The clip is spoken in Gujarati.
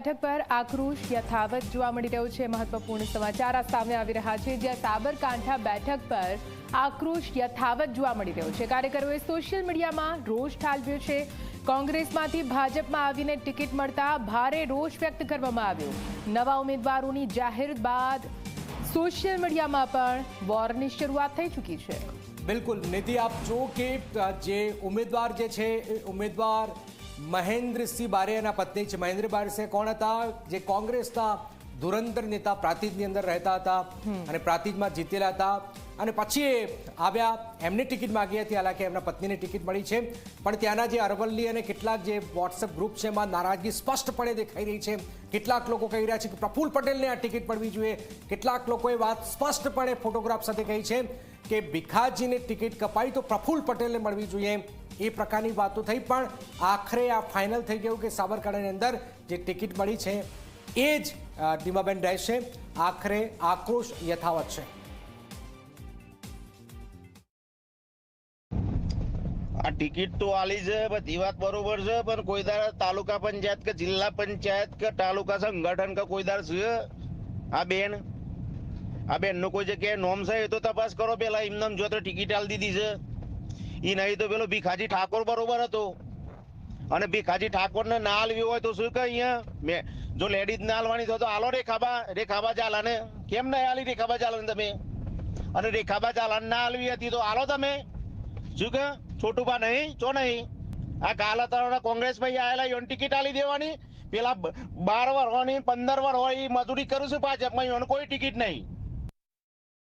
બેઠક પર આક્રોશ યથાવત જોવા મળી રહ્યો છે. મહત્વપૂર્ણ સમાચાર આ સામે આવી રહ્યા છે, જ્યાં સાબરકાંઠા બેઠક પર આક્રોશ યથાવત જોવા મળી રહ્યો છે. કાર્યકરોએ સોશિયલ મીડિયામાં રોષ ઠાલવ્યો છે. કોંગ્રેસમાંથી ભાજપમાં આવીને ટિકિટ મળતા ભારે રોષ વ્યક્ત કરવામાં આવ્યો. નવા ઉમેદવારોની જાહેર બાદ સોશિયલ મીડિયામાં પણ વોરની શરૂઆત થઈ ચૂકી છે. બિલકુલ. નિધિ, આપ જો કે જે ઉમેદવાર જે છે ઉમેદવાર મહેન્દ્રસિંહ બારિયાના પત્ની છે. મહેન્દ્ર બારસે કોણ હતા? જે કોંગ્રેસના ધુરંધર નેતા પ્રાતિજની અંદર રહેતા હતા અને પ્રાતિજમાં જીતેલા હતા. અને પછી એ આવ્યા એમની ટિકિટ માગી હતી હાલાકી એમના પત્નીને ટિકિટ મળી છે. પણ ત્યાંના જે અરવલ્લી અને કેટલાક જે વોટ્સએપ ગ્રુપ છે એમાં નારાજગી સ્પષ્ટપણે દેખાઈ રહી છે. કેટલાક લોકો કહી રહ્યા છે કે પ્રફુલ પટેલને આ ટિકિટ મળવી જોઈએ. કેટલાક લોકોએ વાત સ્પષ્ટપણે ફોટોગ્રાફ સાથે કહી છે કે ભીખાજીને ટિકિટ કપાઈ તો પ્રફુલ પટેલને મળવી જોઈએ. એ પ્રકારની વાતો થઈ, પણ આખરે આ ફાઇનલ થઈ ગયું કે સાબરકાંઠાની અંદર જે ટિકિટ મળી છે, એ જ ડીમાબેન રહેશે. આખરે આક્રોશ યથાવત છે. આ ટિકિટ તો આલી છે બધી વાત બરોબર છે, પણ કોઈ દાડે તાલુકા પંચાયત કે જિલ્લા પંચાયત કે તાલુકા સંગઠન કે કોઈ દાડે છે? આ બેન આ બેનનું કોઈ જગ્યાએ નોમ છે, એ તો તપાસ કરો, પેલા એમને જો ટિકિટ આલી દીધી છે. ઈ નહીં તો પેલો ભીખાજી ઠાકોર બરોબર હતો. અને ભીખાજી ઠાકોર ને આલવી હોય તો શું કહે અહીંયા? મેં, જો લેડીઝ ના આલવાની તો હાલો રેખાબા રેખાબા ચાલાને. કેમ ના હાલી રેખાબા ચાલાને તમે? અને રેખાબા ચાલાને ના આલવી હતી તો હાલો તમે. શું કે? છોટુબા નહીં? ચો નહીં? આ કાલા તરફ કોંગ્રેસ ભાઈ આયેલા યોન ટિકિટ આલી દેવાની. પેલા બાર વર હોય પંદર વર હોય મજૂરી કરું છું ભાજપમાં યોન કોઈ ટિકિટ નહીં.